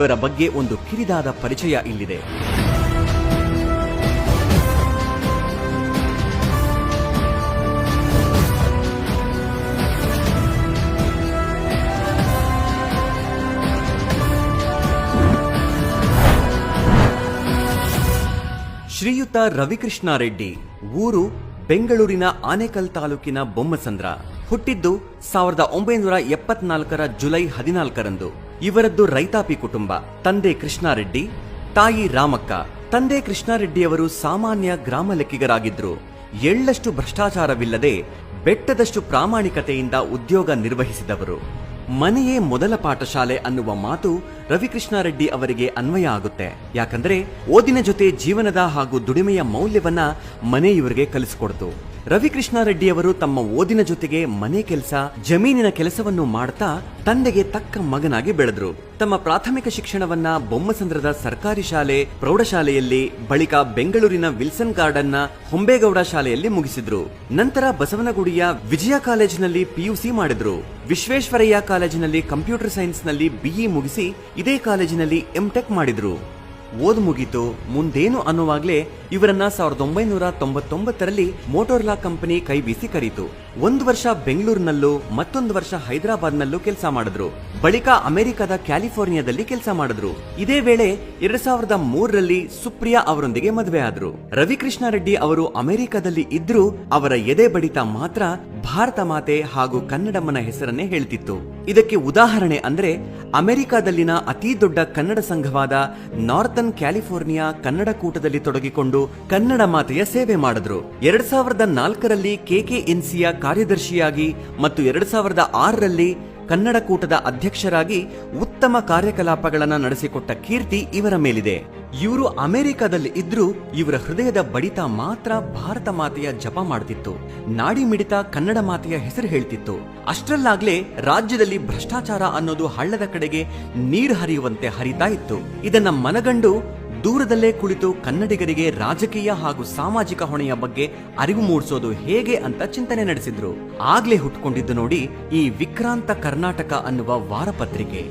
ಇವರ ಬಗ್ಗೆ ಒಂದು ಕಿರಿದಾದ ಪರಿಚಯ ಇಲ್ಲಿದೆ. ಶ್ರೀಯುತ ರವಿಕೃಷ್ಣಾರೆಡ್ಡಿ ಊರು ಬೆಂಗಳೂರಿನ ಆನೇಕಲ್ ತಾಲೂಕಿನ ಬೊಮ್ಮಸಂದ್ರ. ಹುಟ್ಟಿದ್ದು ಸಾವಿರದ ಒಂಬೈನೂರ ಎಪ್ಪತ್ನಾಲ್ಕರ ಜುಲೈ ಹದಿನಾಲ್ಕರಂದು. ಇವರದ್ದು ರೈತಾಪಿ ಕುಟುಂಬ, ತಂದೆ ಕೃಷ್ಣಾರೆಡ್ಡಿ, ತಾಯಿ ರಾಮಕ್ಕ. ತಂದೆ ಕೃಷ್ಣಾರೆಡ್ಡಿಯವರು ಸಾಮಾನ್ಯ ಗ್ರಾಮ ಲೆಕ್ಕಿಗರಾಗಿದ್ರು. ಎಳ್ಳಷ್ಟು ಭ್ರಷ್ಟಾಚಾರವಿಲ್ಲದೆ ಬೆಟ್ಟದಷ್ಟು ಪ್ರಾಮಾಣಿಕತೆಯಿಂದ ಉದ್ಯೋಗ ನಿರ್ವಹಿಸಿದವರು. ಮನೆಯೇ ಮೊದಲ ಪಾಠಶಾಲೆ ಅನ್ನುವ ಮಾತು ರವಿಕೃಷ್ಣಾರೆಡ್ಡಿ ಅವರಿಗೆ ಅನ್ವಯ ಆಗುತ್ತೆ. ಯಾಕಂದ್ರೆ ಓದಿನ ಜೊತೆ ಜೀವನದ ಹಾಗೂ ದುಡಿಮೆಯ ಮೌಲ್ಯವನ್ನ ಮನೆ ಇವರಿಗೆ ಕಲಿಸಿಕೊಡ್ತು. ರವಿಕೃಷ್ಣಾರೆಡ್ಡಿ ಅವರು ತಮ್ಮ ಓದಿನ ಜೊತೆಗೆ ಮನೆ ಕೆಲಸ, ಜಮೀನಿನ ಕೆಲಸವನ್ನು ಮಾಡ್ತಾ ತಂದೆಗೆ ತಕ್ಕ ಮಗನಾಗಿ ಬೆಳೆದ್ರು. ತಮ್ಮ ಪ್ರಾಥಮಿಕ ಶಿಕ್ಷಣವನ್ನ ಬೊಮ್ಮಸಂದ್ರದ ಸರ್ಕಾರಿ ಶಾಲೆ, ಪ್ರೌಢಶಾಲೆಯಲ್ಲಿ, ಬಳಿಕ ಬೆಂಗಳೂರಿನ ವಿಲ್ಸನ್ ಗಾರ್ಡನ್ನ ಹೊಂಬೇಗೌಡ ಶಾಲೆಯಲ್ಲಿ ಮುಗಿಸಿದ್ರು. ನಂತರ ಬಸವನಗುಡಿಯ ವಿಜಯ ಕಾಲೇಜಿನಲ್ಲಿ ಪಿಯುಸಿ ಮಾಡಿದ್ರು. ವಿಶ್ವೇಶ್ವರಯ್ಯ ಕಾಲೇಜಿನಲ್ಲಿ ಕಂಪ್ಯೂಟರ್ ಸೈನ್ಸ್ನಲ್ಲಿ ಬಿಇ ಮುಗಿಸಿ ಇದೇ ಕಾಲೇಜಿನಲ್ಲಿ ಎಂಟೆಕ್ ಮಾಡಿದ್ರು. ಓದು ಮುಗೀತು ಮುಂದೇನು ಅನ್ನುವಾಗ್ಲೇ ಇವರನ್ನ ಸಾವಿರದ ಒಂಬೈನೂರ ತೊಂಬತ್ತೊಂಬತ್ತರಲ್ಲಿ ಮೋಟೋರ್ಲಾ ಕಂಪನಿ ಕೈ ಬೀಸಿ ಕರೀತು. ಒಂದು ವರ್ಷ ಬೆಂಗಳೂರಿನಲ್ಲೂ, ಮತ್ತೊಂದು ವರ್ಷ ಹೈದರಾಬಾದ್ನಲ್ಲೂ ಕೆಲಸ ಮಾಡಿದ್ರು. ಬಳಿಕ ಅಮೆರಿಕದ ಕ್ಯಾಲಿಫೋರ್ನಿಯಾದಲ್ಲಿ ಕೆಲಸ ಮಾಡಿದ್ರು. ಇದೇ ವೇಳೆ ಎರಡ್ ಸಾವಿರದ ಮೂರರಲ್ಲಿ ಸುಪ್ರಿಯಾ ಅವರೊಂದಿಗೆ ಮದುವೆ ಆದ್ರು. ರವಿಕೃಷ್ಣ ರೆಡ್ಡಿ ಅವರು ಅಮೆರಿಕದಲ್ಲಿ ಇದ್ರೂ ಅವರ ಎದೆ ಬಡಿತ ಮಾತ್ರ ಭಾರತ ಮಾತೆ ಹಾಗೂ ಕನ್ನಡಮ್ಮನ ಹೆಸರನ್ನೇ ಹೇಳ್ತಿತ್ತು. ಇದಕ್ಕೆ ಉದಾಹರಣೆ ಅಂದ್ರೆ ಅಮೆರಿಕಾದಲ್ಲಿನ ಅತಿ ದೊಡ್ಡ ಕನ್ನಡ ಸಂಘವಾದ ನಾರ್ತನ್ ಕ್ಯಾಲಿಫೋರ್ನಿಯಾ ಕನ್ನಡ ಕೂಟದಲ್ಲಿ ತೊಡಗಿಕೊಂಡು ಕನ್ನಡ ಮಾತೆಯ ಸೇವೆ ಮಾಡಿದ್ರು. ಎರಡ್ ಸಾವಿರದ ನಾಲ್ಕರಲ್ಲಿ ಕೆಕೆಎನ್ಸಿಯ ಕಾರ್ಯದರ್ಶಿಯಾಗಿ ಮತ್ತು ಎರಡ್ ಸಾವಿರದ ಆರರಲ್ಲಿ ಕನ್ನಡ ಕೂಟದ ಅಧ್ಯಕ್ಷರಾಗಿ ಉತ್ತಮ ಕಾರ್ಯಕಲಾಪಗಳನ್ನು ನಡೆಸಿಕೊಟ್ಟ ಕೀರ್ತಿ ಇವರ ಮೇಲಿದೆ. ಇವರು ಅಮೆರಿಕದಲ್ಲಿ ಇದ್ರೂ ಇವರ ಹೃದಯದ ಬಡಿತ ಮಾತ್ರ ಭಾರತ ಮಾತೆಯ ಜಪ ಮಾಡ್ತಿತ್ತು. ನಾಡಿ ಮಿಡಿತ ಕನ್ನಡ ಮಾತೆಯ ಹೆಸರು ಹೇಳ್ತಿತ್ತು. ಅಷ್ಟರಲ್ಲಾಗ್ಲೇ ರಾಜ್ಯದಲ್ಲಿ ಭ್ರಷ್ಟಾಚಾರ ಅನ್ನೋದು ಹಳ್ಳದ ಕಡೆಗೆ ನೀರು ಹರಿಯುವಂತೆ ಹರಿತಾ ಇತ್ತು. ಇದನ್ನ ಮನಗಂಡು ದೂರದಲ್ಲೇ ಕುಳಿತು ಕನ್ನಡಿಗರಿಗೆ ರಾಜಕೀಯ ಹಾಗೂ ಸಾಮಾಜಿಕ ಹೊಣೆಯ ಬಗ್ಗೆ ಅರಿವು ಮೂಡಿಸೋದು ಹೇಗೆ ಅಂತ ಚಿಂತನೆ ನಡೆಸಿದ್ರು. ಆಗ್ಲೇ ಹುಟ್ಕೊಂಡಿದ್ದು ನೋಡಿ ಈ ವಿಕ್ರಾಂತ ಕರ್ನಾಟಕ ಅನ್ನುವ ವಾರಪತ್ರಿಕೆ.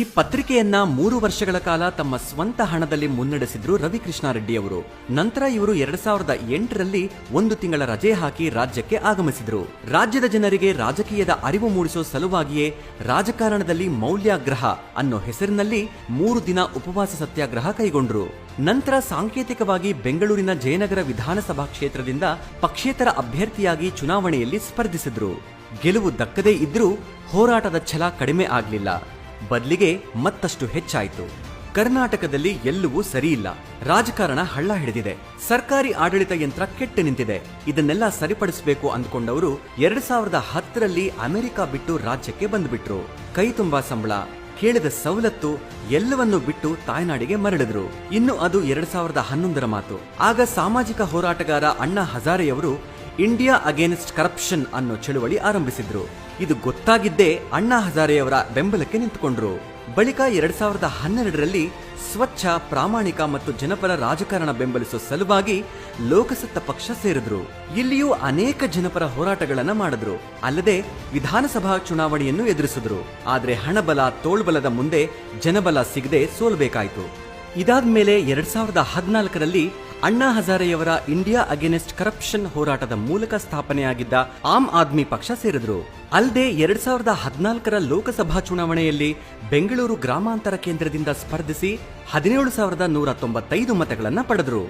ಈ ಪತ್ರಿಕೆಯನ್ನ ಮೂರು ವರ್ಷಗಳ ಕಾಲ ತಮ್ಮ ಸ್ವಂತ ಹಣದಲ್ಲಿ ಮುನ್ನಡೆಸಿದ್ರು ರವಿಕೃಷ್ಣಾರೆಡ್ಡಿ ಅವರು ನಂತರ ಇವರು ಎರಡ್ ಸಾವಿರದ ಎಂಟರಲ್ಲಿ ಒಂದು ತಿಂಗಳ ರಜೆ ಹಾಕಿ ರಾಜ್ಯಕ್ಕೆ ಆಗಮಿಸಿದ್ರು. ರಾಜ್ಯದ ಜನರಿಗೆ ರಾಜಕೀಯದ ಅರಿವು ಮೂಡಿಸೋ ಸಲುವಾಗಿಯೇ ರಾಜಕಾರಣದಲ್ಲಿ ಮೌಲ್ಯಾಗ್ರಹ ಅನ್ನೋ ಹೆಸರಿನಲ್ಲಿ ಮೂರು ದಿನ ಉಪವಾಸ ಸತ್ಯಾಗ್ರಹ ಕೈಗೊಂಡ್ರು. ನಂತರ ಸಾಂಕೇತಿಕವಾಗಿ ಬೆಂಗಳೂರಿನ ಜಯನಗರ ವಿಧಾನಸಭಾ ಕ್ಷೇತ್ರದಿಂದ ಪಕ್ಷೇತರ ಅಭ್ಯರ್ಥಿಯಾಗಿ ಚುನಾವಣೆಯಲ್ಲಿ ಸ್ಪರ್ಧಿಸಿದ್ರು. ಗೆಲುವು ದಕ್ಕದೇ ಇದ್ರೂ ಹೋರಾಟದ ಛಲ ಕಡಿಮೆ ಆಗಲಿಲ್ಲ. ಬದಲಿಗೆ ಮತ್ತಷ್ಟು ಹೆಚ್ಚಾಯಿತು. ಕರ್ನಾಟಕದಲ್ಲಿ ಎಲ್ಲವೂ ಸರಿಯಿಲ್ಲ. ರಾಜಕಾರಣ ಹಳ್ಳ ಹಿಡಿದಿದೆ. ಸರ್ಕಾರಿ ಆಡಳಿತ ಯಂತ್ರ ಕೆಟ್ಟು ನಿಂತಿದೆ. ಇದನ್ನೆಲ್ಲ ಸರಿಪಡಿಸಬೇಕು ಅಂದ್ಕೊಂಡವರು ಎರಡ್ ಸಾವಿರದ ಹತ್ತರಲ್ಲಿ ಅಮೆರಿಕ ಬಿಟ್ಟು ರಾಜ್ಯಕ್ಕೆ ಬಂದ್ಬಿಟ್ರು. ಕೈ ತುಂಬಾ ಸಂಬಳ. ಕೇಳಿದ ಸವಲತ್ತು ಎಲ್ಲವನ್ನು ಬಿಟ್ಟು ತಾಯ್ನಾಡಿಗೆ ಮರಳಿದ್ರು. ಇನ್ನು ಅದು ಎರಡ್ ಸಾವಿರದ ಹನ್ನೊಂದರ ಮಾತು. ಆಗ ಸಾಮಾಜಿಕ ಹೋರಾಟಗಾರ ಅಣ್ಣಾ ಹಜಾರೆಯವರು, ಇಂಡಿಯಾ ಅಗೇನ್ಸ್ಟ್ ಕರಪ್ಷನ್ ಅನ್ನೋ ಚಳುವಳಿ ಆರಂಭಿಸಿದ್ರು. ಇದು ಗೊತ್ತಾಗಿದ್ದೇ ಅಣ್ಣಾ ಹಜಾರೆಯವರ ಬೆಂಬಲಕ್ಕೆ ನಿಂತುಕೊಂಡ್ರು. ಬಳಿಕ ಎರಡ್ ಸಾವಿರದ ಹನ್ನೆರಡರಲ್ಲಿ ಸ್ವಚ್ಛ, ಪ್ರಾಮಾಣಿಕ ಮತ್ತು ಜನಪರ ರಾಜಕಾರಣ ಬೆಂಬಲಿಸೋ ಸಲುವಾಗಿ ಲೋಕಸತ್ತ ಪಕ್ಷ ಸೇರಿದ್ರು. ಇಲ್ಲಿಯೂ ಅನೇಕ ಜನಪರ ಹೋರಾಟಗಳನ್ನ ಮಾಡಿದ್ರು. ಅಲ್ಲದೆ ವಿಧಾನಸಭಾ ಚುನಾವಣೆಯನ್ನು ಎದುರಿಸಿದ್ರು. ಆದ್ರೆ ಹಣಬಲ, ತೋಳ್ಬಲದ ಮುಂದೆ ಜನಬಲ ಸಿಗದೆ ಸೋಲ್ಬೇಕಾಯ್ತು. ಇದಾದ್ಮೇಲೆ ಎರಡ್ ಸಾವಿರದ ಹದಿನಾಲ್ಕರಲ್ಲಿ ಅಣ್ಣಾ ಹಜಾರೆಯವರ ಇಂಡಿಯಾ ಅಗೇನೆಸ್ಟ್ ಕರಪ್ಷನ್ ಹೋರಾಟದ ಮೂಲಕ ಸ್ಥಾಪನೆಯಾಗಿದ್ದ ಆಮ್ ಆದ್ಮಿ ಪಕ್ಷ ಸೇರಿದ್ರು. ಅಲ್ಲದೆ ಎರಡ್ ಸಾವಿರದ ಹದಿನಾಲ್ಕರ ಲೋಕಸಭಾ ಚುನಾವಣೆಯಲ್ಲಿ ಬೆಂಗಳೂರು ಗ್ರಾಮಾಂತರ ಕೇಂದ್ರದಿಂದ ಸ್ಪರ್ಧಿಸಿ ಹದಿನೇಳು ಸಾವಿರದ ನೂರ ತೊಂಬತ್ತೈದು ಮತಗಳನ್ನು ಪಡೆದರು.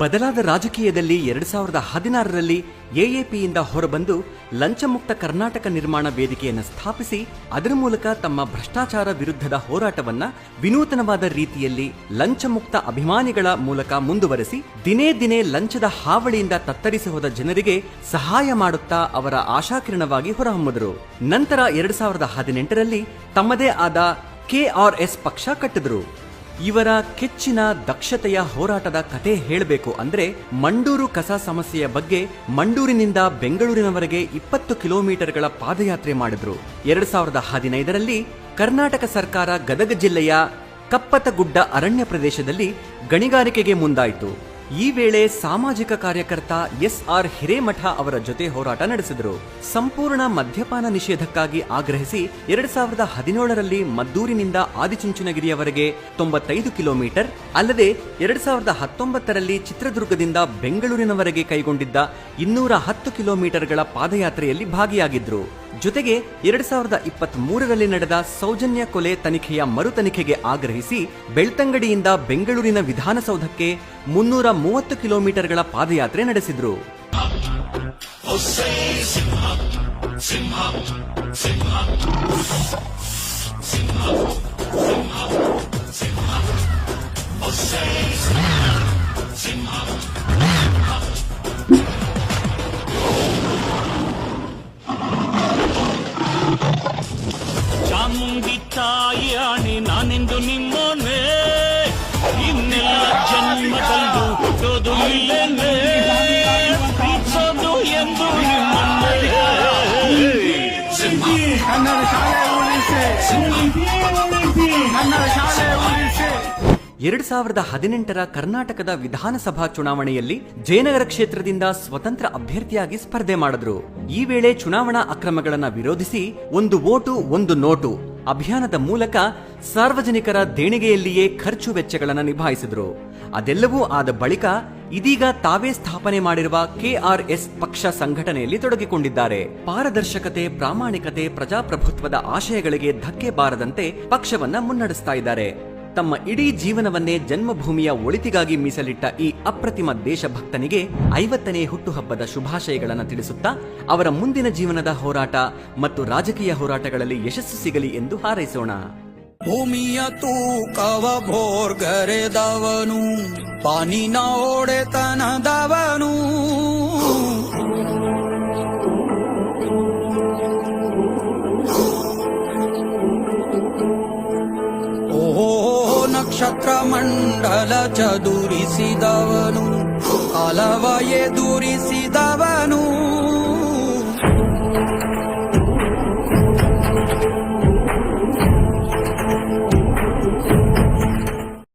ಬದಲಾದ ರಾಜಕೀಯದಲ್ಲಿ ಎರಡ್ ಸಾವಿರದ ಹದಿನಾರರಲ್ಲಿ ಎಎಪಿಯಿಂದ ಹೊರಬಂದು ಲಂಚಮುಕ್ತ ಕರ್ನಾಟಕ ನಿರ್ಮಾಣ ವೇದಿಕೆಯನ್ನು ಸ್ಥಾಪಿಸಿ, ಅದರ ಮೂಲಕ ತಮ್ಮ ಭ್ರಷ್ಟಾಚಾರ ವಿರುದ್ಧದ ಹೋರಾಟವನ್ನ ವಿನೂತನವಾದ ರೀತಿಯಲ್ಲಿ ಲಂಚಮುಕ್ತ ಅಭಿಮಾನಿಗಳ ಮೂಲಕ ಮುಂದುವರೆಸಿ, ದಿನೇ ದಿನೇ ಲಂಚದ ಹಾವಳಿಯಿಂದ ತತ್ತರಿಸಿ ಹೋದ ಜನರಿಗೆ ಸಹಾಯ ಮಾಡುತ್ತಾ ಅವರ ಆಶಾಕಿರಣವಾಗಿ ಹೊರಹೊಮ್ಮಿದರು. ನಂತರ ಎರಡ್ ಸಾವಿರದ ಹದಿನೆಂಟರಲ್ಲಿ ತಮ್ಮದೇ ಆದ ಕೆಆರ್ಎಸ್ ಪಕ್ಷ ಕಟ್ಟಿದ್ರು. ಇವರ ಕೆಚ್ಚಿನ ದಕ್ಷತೆಯ ಹೋರಾಟದ ಕತೆ ಹೇಳಬೇಕು ಅಂದ್ರೆ ಮಂಡೂರು ಕಸ ಸಮಸ್ಯೆಯ ಬಗ್ಗೆ ಮಂಡೂರಿನಿಂದ ಬೆಂಗಳೂರಿನವರೆಗೆ ಇಪ್ಪತ್ತು ಕಿಲೋಮೀಟರ್ಗಳ ಪಾದಯಾತ್ರೆ ಮಾಡಿದ್ರು. ಎರಡ್ ಸಾವಿರದ ಹದಿನೈದರಲ್ಲಿ ಕರ್ನಾಟಕ ಸರ್ಕಾರ ಗದಗ ಜಿಲ್ಲೆಯ ಕಪ್ಪತಗುಡ್ಡ ಅರಣ್ಯ ಪ್ರದೇಶದಲ್ಲಿ ಗಣಿಗಾರಿಕೆಗೆ ಮುಂದಾಯಿತು. ಈ ವೇಳೆ ಸಾಮಾಜಿಕ ಕಾರ್ಯಕರ್ತ ಎಸ್ ಆರ್ ಹಿರೇಮಠ ಅವರ ಜೊತೆ ಹೋರಾಟ ನಡೆಸಿದರು. ಸಂಪೂರ್ಣ ಮದ್ಯಪಾನ ನಿಷೇಧಕ್ಕಾಗಿ ಆಗ್ರಹಿಸಿ ಎರಡ್ ಸಾವಿರದ ಹದಿನೇಳರಲ್ಲಿ ಮದ್ದೂರಿನಿಂದ ಆದಿಚುಂಚನಗಿರಿಯವರೆಗೆ ತೊಂಬತ್ತೈದು ಕಿಲೋಮೀಟರ್ ಅಲ್ಲದೆ ಎರಡ್ ಸಾವಿರದ ಹತ್ತೊಂಬತ್ತರಲ್ಲಿ ಚಿತ್ರದುರ್ಗದಿಂದ ಬೆಂಗಳೂರಿನವರೆಗೆ ಕೈಗೊಂಡಿದ್ದ ಇನ್ನೂರ ಹತ್ತು ಕಿಲೋಮೀಟರ್ಗಳ ಪಾದಯಾತ್ರೆಯಲ್ಲಿ ಭಾಗಿಯಾಗಿದ್ರು. ಜೊತೆಗೆ ಎರಡ್ ಸಾವಿರದ ಇಪ್ಪತ್ತ್ ಮೂರರಲ್ಲಿ ನಡೆದ ಸೌಜನ್ಯ ಕೊಲೆ ತನಿಖೆಯ ಮರು ತನಿಖೆಗೆ ಆಗ್ರಹಿಸಿ ಬೆಳ್ತಂಗಡಿಯಿಂದ ಬೆಂಗಳೂರಿನ ವಿಧಾನಸೌಧಕ್ಕೆ ಮುನ್ನೂರ ಮೂವತ್ತು ಕಿಲೋಮೀಟರ್ಗಳ ಪಾದಯಾತ್ರೆ ನಡೆಸಿದ್ರು. ಚಾಮುಂಡಿ ತಾಯಿ ಆಣೆ ನಾನೆಂದು ನಿಮ್ಮನೆ. ಇನ್ನೆಲ್ಲ ಜನ್ಮದಲ್ಲೂ ಹುಟ್ಟೋದು ಇಲ್ಲೇನೆ. ಪ್ರೀತಿಸೋದು ಎಂದು ನಿಮ್ಮನ್ನೇ. ಎರಡ್ ಸಾವಿರದ ಹದಿನೆಂಟರ ಕರ್ನಾಟಕದ ವಿಧಾನಸಭಾ ಚುನಾವಣೆಯಲ್ಲಿ ಜಯನಗರ ಕ್ಷೇತ್ರದಿಂದ ಸ್ವತಂತ್ರ ಅಭ್ಯರ್ಥಿಯಾಗಿ ಸ್ಪರ್ಧೆ ಮಾಡಿದ್ರು. ಈ ವೇಳೆ ಚುನಾವಣಾ ಅಕ್ರಮಗಳನ್ನು ವಿರೋಧಿಸಿ ಒಂದು ವೋಟು ಒಂದು ನೋಟು. ಅಭಿಯಾನದ ಮೂಲಕ ಸಾರ್ವಜನಿಕರ ದೇಣಿಗೆಯಲ್ಲಿಯೇ ಖರ್ಚು ವೆಚ್ಚಗಳನ್ನು ನಿಭಾಯಿಸಿದರು. ಅದೆಲ್ಲವೂ ಆದ ಬಳಿಕ ಇದೀಗ ತಾವೇ ಸ್ಥಾಪನೆ ಮಾಡಿರುವ ಕೆಆರ್ಎಸ್ ಪಕ್ಷ ಸಂಘಟನೆಯಲ್ಲಿ ತೊಡಗಿಕೊಂಡಿದ್ದಾರೆ. ಪಾರದರ್ಶಕತೆ, ಪ್ರಾಮಾಣಿಕತೆ, ಪ್ರಜಾಪ್ರಭುತ್ವದ ಆಶಯಗಳಿಗೆ ಧಕ್ಕೆ ಬಾರದಂತೆ ಪಕ್ಷವನ್ನ ಮುನ್ನಡೆಸ್ತಾ ಇದ್ದಾರೆ. ತಮ್ಮ ಇಡೀ ಜೀವನವನ್ನೇ ಜನ್ಮಭೂಮಿಯ ಒಳಿತಿಗಾಗಿ ಮೀಸಲಿಟ್ಟ ಈ ಅಪ್ರತಿಮ ದೇಶಭಕ್ತನಿಗೆ ಐವತ್ತನೇ ಹುಟ್ಟುಹಬ್ಬದ ಶುಭಾಶಯಗಳನ್ನು ತಿಳಿಸುತ್ತಾ ಅವರ ಮುಂದಿನ ಜೀವನದ ಹೋರಾಟ ಮತ್ತು ರಾಜಕೀಯ ಹೋರಾಟಗಳಲ್ಲಿ ಯಶಸ್ಸು ಸಿಗಲಿ ಎಂದು ಹಾರೈಸೋಣ. ಭೂಮಿಯ ತೂಕವ ಭೋರ್ಗರೆದವನು, ಪಾನಿನ ಒಡೆತನದವನು ಮಂಡಲ ಚದುರಿಸಿದವನು ಹಲವ ಎದುರಿಸಿದವನು